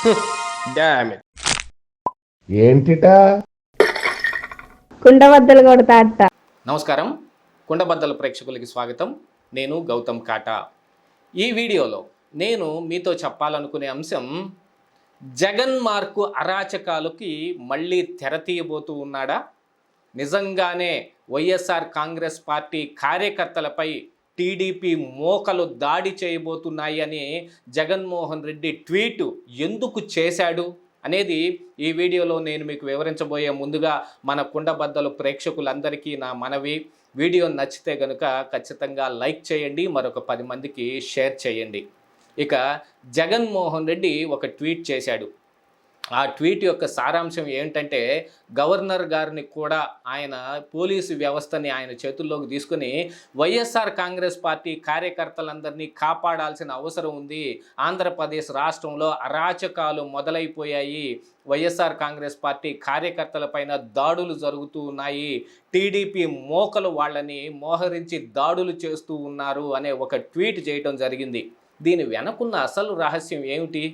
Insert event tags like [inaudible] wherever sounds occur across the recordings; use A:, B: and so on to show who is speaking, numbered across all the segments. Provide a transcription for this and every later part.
A: [laughs] ఏంటిటా?
B: కుండబద్దలు కొడతా అత్త.
C: నమస్కారం. కుండబద్దల ప్రేక్షకులకి స్వాగతం. నేను గౌతమ్ కాటా. ఈ వీడియోలో నేను మీతో చెప్పాలనుకునే అంశం జగన్ మార్కు అరాచకాలకి మళ్ళీ తెర తీయబోతూ ఉన్నాడా? నిజంగానే వైఎస్ఆర్ కాంగ్రెస్ పార్టీ కార్యకర్తలపై టీడీపీ మోకలు దాడి చేయబోతున్నాయి అని జగన్మోహన్ రెడ్డి ట్వీట్ ఎందుకు చేశాడు అనేది ఈ వీడియోలో నేను మీకు వివరించబోయే ముందుగా మన కుండబద్దలు ప్రేక్షకులందరికీ నా మనవి. వీడియో నచ్చితే కనుక ఖచ్చితంగా లైక్ చేయండి మరొక పది మందికి షేర్ చేయండి. ఇక జగన్మోహన్ రెడ్డి ఒక ట్వీట్ చేశాడు. ఆ ట్వీట్ యొక్క సారాంశం ఏంటంటే గవర్నర్ గారిని కూడా ఆయన పోలీసు వ్యవస్థని ఆయన చేతుల్లోకి తీసుకుని వైఎస్ఆర్ కాంగ్రెస్ పార్టీ కార్యకర్తలందరినీ కాపాడాల్సిన అవసరం ఉంది. ఆంధ్రప్రదేశ్ రాష్ట్రంలో అరాచకాలు మొదలైపోయాయి. వైఎస్ఆర్ కాంగ్రెస్ పార్టీ కార్యకర్తలపైన దాడులు జరుగుతూ ఉన్నాయి. టీడీపీ మోకలు వాళ్ళని మోహరించి దాడులు చేస్తూ ఉన్నారు అనే ఒక ట్వీట్ చేయటం జరిగింది. దీని వెనకున్న అసలు రహస్యం ఏమిటి?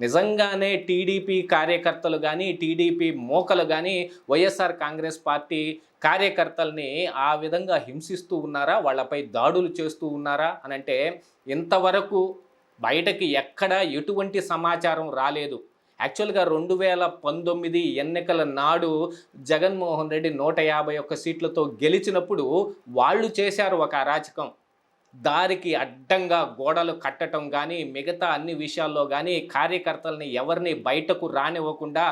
C: నిజంగానే టీడీపీ కార్యకర్తలు కానీ టీడీపీ మోకలు కానీ వైఎస్ఆర్ కాంగ్రెస్ పార్టీ కార్యకర్తల్ని ఆ విధంగా హింసిస్తూ ఉన్నారా? వాళ్ళపై దాడులు చేస్తూ ఉన్నారా? అని అంటే ఇంతవరకు బయటకి ఎక్కడ ఎటువంటి సమాచారం రాలేదు. యాక్చువల్గా రెండు వేల పంతొమ్మిది ఎన్నికల నాడు జగన్మోహన్ రెడ్డి నూట యాభై ఒక్క సీట్లతో గెలిచినప్పుడు వాళ్ళు చేశారు ఒక అరాచకం. దారికి అడ్డంగా గోడలు కట్టడం కానీ మిగతా అన్ని విషయాల్లో కానీ కార్యకర్తల్ని ఎవరిని బయటకు రానివ్వకుండా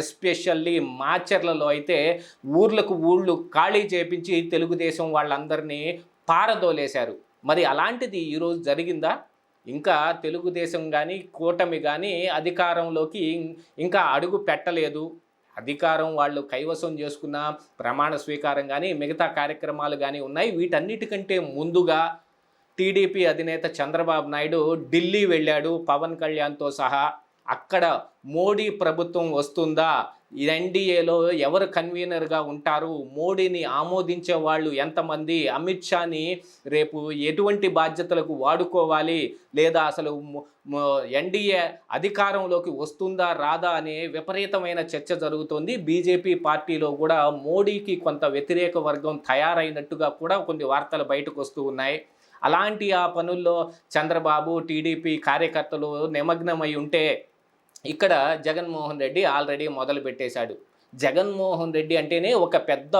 C: ఎస్పెషల్లీ మాచర్లలో అయితే ఊర్లకు ఊళ్ళు ఖాళీ చేపించి తెలుగుదేశం వాళ్ళందరినీ పారదోలేశారు. మరి అలాంటిది ఈరోజు జరిగిందా? ఇంకా తెలుగుదేశం కానీ కూటమి కానీ అధికారంలోకి ఇంకా అడుగు పెట్టలేదు. అధికారం వాళ్ళు కైవసం చేసుకున్న ప్రమాణ స్వీకారం కానీ మిగతా కార్యక్రమాలు కానీ ఉన్నాయి. వీటన్నిటికంటే ముందుగా టీడీపీ అధినేత చంద్రబాబు నాయుడు ఢిల్లీ వెళ్ళాడు. పవన్ కళ్యాణ్తో సహా అక్కడ మోడీ ప్రభుత్వం వస్తుందా? ఎన్డీఏలో ఎవరు కన్వీనర్గా ఉంటారు? మోడీని ఆమోదించే వాళ్ళు ఎంతమంది? అమిత్ షాని రేపు ఎటువంటి బాధ్యతలకు వాడుకోవాలి? లేదా అసలు ఎన్డీఏ అధికారంలోకి వస్తుందా రాదా అనే విపరీతమైన చర్చ జరుగుతోంది. బీజేపీ పార్టీలో కూడా మోడీకి కొంత వ్యతిరేక వర్గం తయారైనట్టుగా కూడా కొన్ని వార్తలు బయటకు వస్తూ ఉన్నాయి. అలాంటి ఆ పనుల్లో చంద్రబాబు టీడీపీ కార్యకర్తలు నిమగ్నమై ఉంటే ఇక్కడ జగన్మోహన్ రెడ్డి ఆల్రెడీ మొదలు పెట్టేశాడు. జగన్మోహన్ రెడ్డి అంటేనే ఒక పెద్ద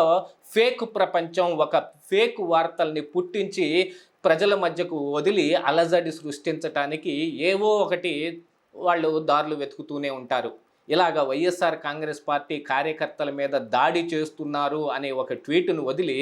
C: ఫేక్ ప్రపంచం ఒక ఫేక్ వార్తల్ని పుట్టించి ప్రజల మధ్యకు వదిలి అలజడి సృష్టించటానికి ఏవో ఒకటి వాళ్ళు దారులు వెతుకుతూనే ఉంటారు. ఇలాగ వైఎస్ఆర్ కాంగ్రెస్ పార్టీ కార్యకర్తల మీద దాడి చేస్తున్నారు అనే ఒక ట్వీట్ను వదిలి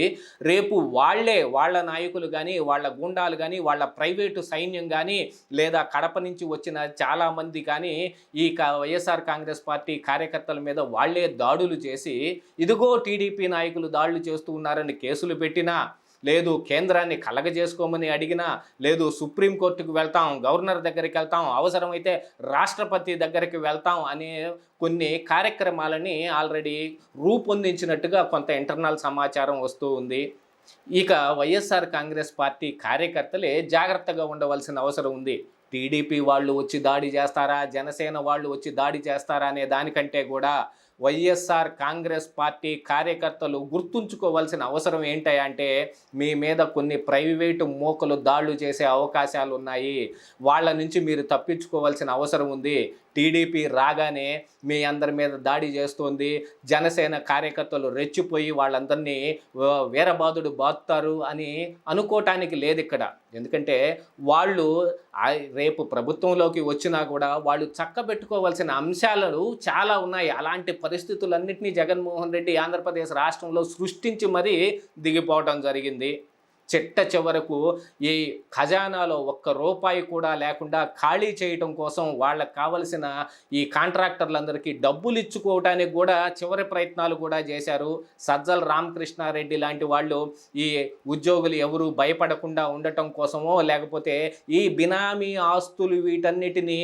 C: రేపు వాళ్ళే వాళ్ళ నాయకులు కానీ వాళ్ళ గుండాలు కానీ వాళ్ళ ప్రైవేటు సైన్యం కానీ లేదా కడప నుంచి వచ్చిన చాలామంది కానీ ఈ వైఎస్ఆర్ కాంగ్రెస్ పార్టీ కార్యకర్తల మీద వాళ్ళే దాడులు చేసి ఇదిగో టీడీపీ నాయకులు దాడులు చేస్తూ ఉన్నారని కేసులు పెట్టినా లేదు కేంద్రాన్ని కలగజేసుకోమని అడిగినా లేదు సుప్రీంకోర్టుకు వెళ్తాం గవర్నర్ దగ్గరికి వెళ్తాం అవసరమైతే రాష్ట్రపతి దగ్గరికి వెళ్తాం అనే కొన్ని కార్యక్రమాలని ఆల్రెడీ రూపొందించినట్టుగా కొంత ఇంటర్నల్ సమాచారం వస్తూ ఉంది. ఇక వైఎస్ఆర్ కాంగ్రెస్ పార్టీ కార్యకర్తలే జాగ్రత్తగా ఉండవలసిన అవసరం ఉంది. టీడీపీ వాళ్ళు వచ్చి దాడి చేస్తారా? జనసేన వాళ్ళు వచ్చి దాడి చేస్తారా? అనే దానికంటే కూడా వైఎస్ఆర్ కాంగ్రెస్ పార్టీ కార్యకర్తలు గుర్తుంచుకోవాల్సిన అవసరం ఏంటంటే మీ మీద కొన్ని ప్రైవేటు మోకలు దాడులు చేసే అవకాశాలు ఉన్నాయి వాళ్ళ నుంచి మీరు తప్పించుకోవాల్సిన అవసరం ఉంది. టీడీపీ రాగానే మీ అందరి మీద దాడి చేస్తోంది. జనసేన కార్యకర్తలు రెచ్చిపోయి వాళ్ళందరినీ వీరబాదుడు బాతుతారు అని అనుకోవటానికి లేదు ఇక్కడ ఎందుకంటే వాళ్ళు రేపు ప్రభుత్వంలోకి వచ్చినా కూడా వాళ్ళు చక్కబెట్టుకోవాల్సిన అంశాలు చాలా ఉన్నాయి. అలాంటి పరిస్థితులన్నింటినీ జగన్మోహన్ రెడ్డి ఆంధ్రప్రదేశ్ రాష్ట్రంలో సృష్టించి మరీ దిగిపోవటం జరిగింది. చిట్ట చివరకు ఈ ఖజానాలో ఒక్క రూపాయి కూడా లేకుండా ఖాళీ చేయటం కోసం వాళ్ళకి కావలసిన ఈ కాంట్రాక్టర్లందరికీ డబ్బులు ఇచ్చుకోవటానికి కూడా చివరి ప్రయత్నాలు కూడా చేశారు. సజ్జల రామకృష్ణారెడ్డి లాంటి వాళ్ళు ఈ ఉద్యోగులు ఎవరు భయపడకుండా ఉండటం కోసమో లేకపోతే ఈ బినామీ ఆస్తులు వీటన్నిటినీ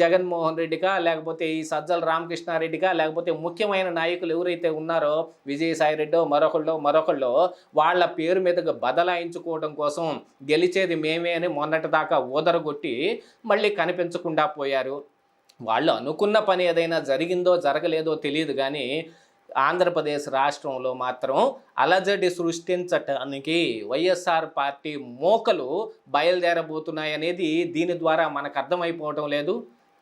C: జగన్మోహన్ రెడ్డిగా లేకపోతే ఈ సజ్జల రామకృష్ణారెడ్డిగా లేకపోతే ముఖ్యమైన నాయకులు ఎవరైతే ఉన్నారో విజయసాయి రెడ్డో మరొకళ్ళో మరొకళ్ళో వాళ్ళ పేరు మీదగా బదలాయించుకోవడం కోసం గెలిచేది మేమే అని మొన్నటి దాకా ఊదరగొట్టి మళ్ళీ కనిపించకుండా పోయారు. వాళ్ళు అనుకున్న పని ఏదైనా జరిగిందో జరగలేదో తెలియదు కానీ ఆంధ్రప్రదేశ్ రాష్ట్రంలో మాత్రం అలజడి సృష్టించటానికి వైఎస్ఆర్ పార్టీ మోకలు బయలుదేరబోతున్నాయనేది దీని ద్వారా మనకు అర్థమైపోవటం లేదు.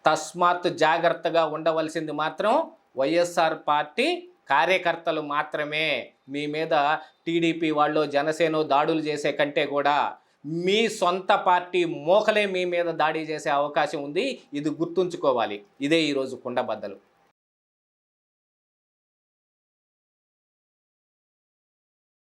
C: తస్మాత్ జాగ్రత్తగా ఉండవలసింది మాత్రం వైఎస్ఆర్ పార్టీ కార్యకర్తలు మాత్రమే మీ మీద టీడీపీ వాళ్ళు జనసేన దాడులు చేసే కంటే కూడా మీ సొంత పార్టీ మోకలే మీ మీద దాడి చేసే అవకాశం ఉంది. ఇది గుర్తుంచుకోవాలి. ఇదే ఈరోజు కుండబద్దలు.